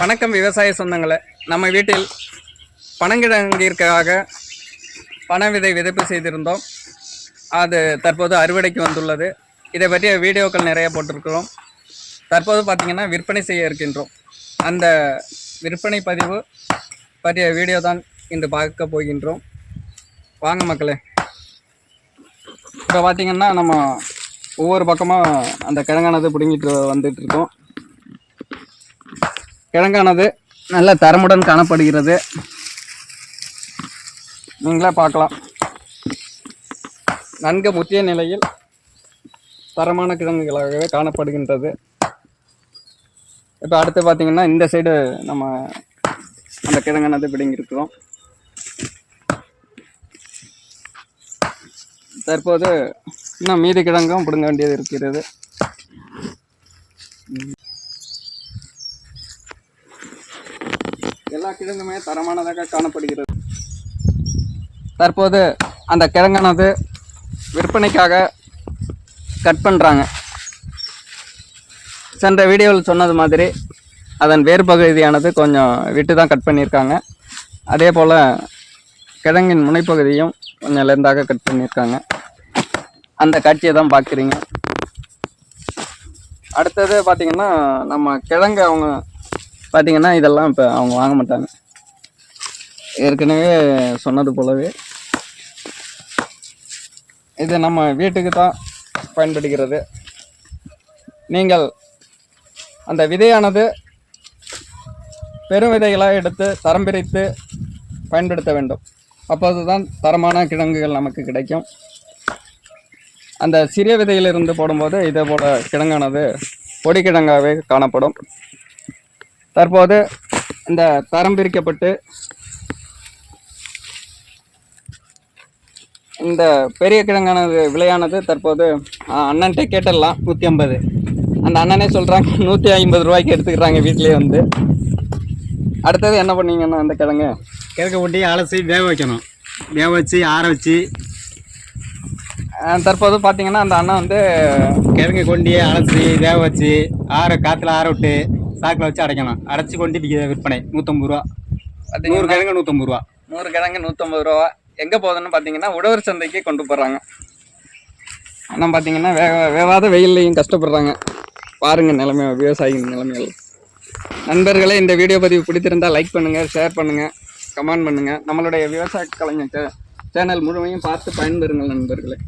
வணக்கம் விவசாய சொந்தங்களை. நம்ம வீட்டில் பனங்கிழங்கிற்காக பன விதை விதைப்பு செய்திருந்தோம். அது தற்போது அறுவடைக்கு வந்துள்ளது. இதை பற்றிய வீடியோக்கள் நிறைய போட்டிருக்கிறோம். தற்போது பார்த்திங்கன்னா விற்பனை செய்ய இருக்கின்றோம். அந்த விற்பனை பதிவு பற்றிய வீடியோ தான் இன்று பார்க்க போகின்றோம். வாங்க மக்களே. இப்போ பார்த்திங்கன்னா நம்ம ஒவ்வொரு பக்கமாக அந்த கிழங்கானது பிடுங்கிட்டு வந்துட்டுருக்கோம் கிழங்கானது நல்ல தரமுடன் காணப்படுகிறது. நீங்களே பார்க்கலாம். நன்கு முத்திய நிலையில் தரமான கிழங்குகளாகவே காணப்படுகின்றது. இப்போ அடுத்து பார்த்தீங்கன்னா இந்த சைடு நம்ம அந்த கிழங்கானது பிடுங்கியிருக்கிறோம். தற்போது இன்னும் மீதி கிழங்கும் பிடுங்க வேண்டியது இருக்கிறது. எல்லா கிழங்குமே தரமானதாக காணப்படுகிறது. தற்போது அந்த கிழங்கானது விற்பனைக்காக கட் பண்ணுறாங்க சென்ற வீடியோவில் சொன்னது மாதிரி அதன் வேறு பகுதியானது கொஞ்சம் விட்டு தான் கட் பண்ணியிருக்காங்க. அதே போல் கிழங்கின் முனைப்பகுதியும் கொஞ்சம் லெந்தாக கட் பண்ணியிருக்காங்க. அந்த காட்சியை தான் பார்க்குறீங்க. அடுத்தது பார்த்திங்கன்னா நம்ம கிழங்கு அவங்க பார்த்தீங்கன்னா இதெல்லாம் இப்போ அவங்க வாங்க மாட்டாங்க. ஏற்கனவே சொன்னது போலவே இது நம்ம வீட்டுக்கு தான் பயன்படுகிறது. நீங்கள் அந்த விதையானது பெரும் விதைகளாக எடுத்து தரம் பிரித்து பயன்படுத்த வேண்டும். அப்போது தான் தரமான கிழங்குகள் நமக்கு கிடைக்கும். அந்த சிறிய விதையிலிருந்து போடும்போது இதே போல் கிழங்கானது பொடி கிழங்காகவே காணப்படும். தற்போது இந்த தரம் பிரிக்கப்பட்டு இந்த பெரிய கிழங்கானது விலையானது தற்போது அண்ணன்ட்டே கேட்டுடலாம் நூற்றி ஐம்பது. அந்த அண்ணனே சொல்கிறாங்க நூற்றி ஐம்பது ரூபாய்க்கு எடுத்துக்கிறாங்க வீட்டிலேயே வந்து. அடுத்தது என்ன பண்ணீங்கன்னா அந்த கிழங்கு? கிழக்க ஒட்டி அலசி வேக வைக்கணும். வேக வச்சு ஆற வச்சு. தற்போது பார்த்தீங்கன்னா அந்த அண்ணன் வந்து கிழங்கு கொண்டு அலசி வேக வச்சு ஆற காற்றுல ஆற விட்டு சாக்கில் வச்சு அடைக்கணும். அடைச்சி கொண்டு விற்பனை. நூற்றம்பது ரூபா. நூறு கிழங்கு நூற்றம்பது ரூபா. நூறு கிழங்கு நூற்றம்பது ரூபா. எங்கே போகுதுன்னு பார்த்தீங்கன்னா உழவர் சந்தைக்கு கொண்டு போகிறாங்க ஆனால் பார்த்தீங்கன்னா வே வேவாத வெயில்லையும் கஷ்டப்படுறாங்க. பாருங்க நிலைமை விவசாயிகள் நிலைமைகள். நண்பர்களே இந்த வீடியோ பதிவு பிடித்திருந்தால் லைக் பண்ணுங்கள் ஷேர் பண்ணுங்கள் கமெண்ட் பண்ணுங்கள் நம்மளுடைய விவசாய கலைஞர் சேனல் முழுமையும் பார்த்து பயன்பெறுங்கள் நண்பர்களே.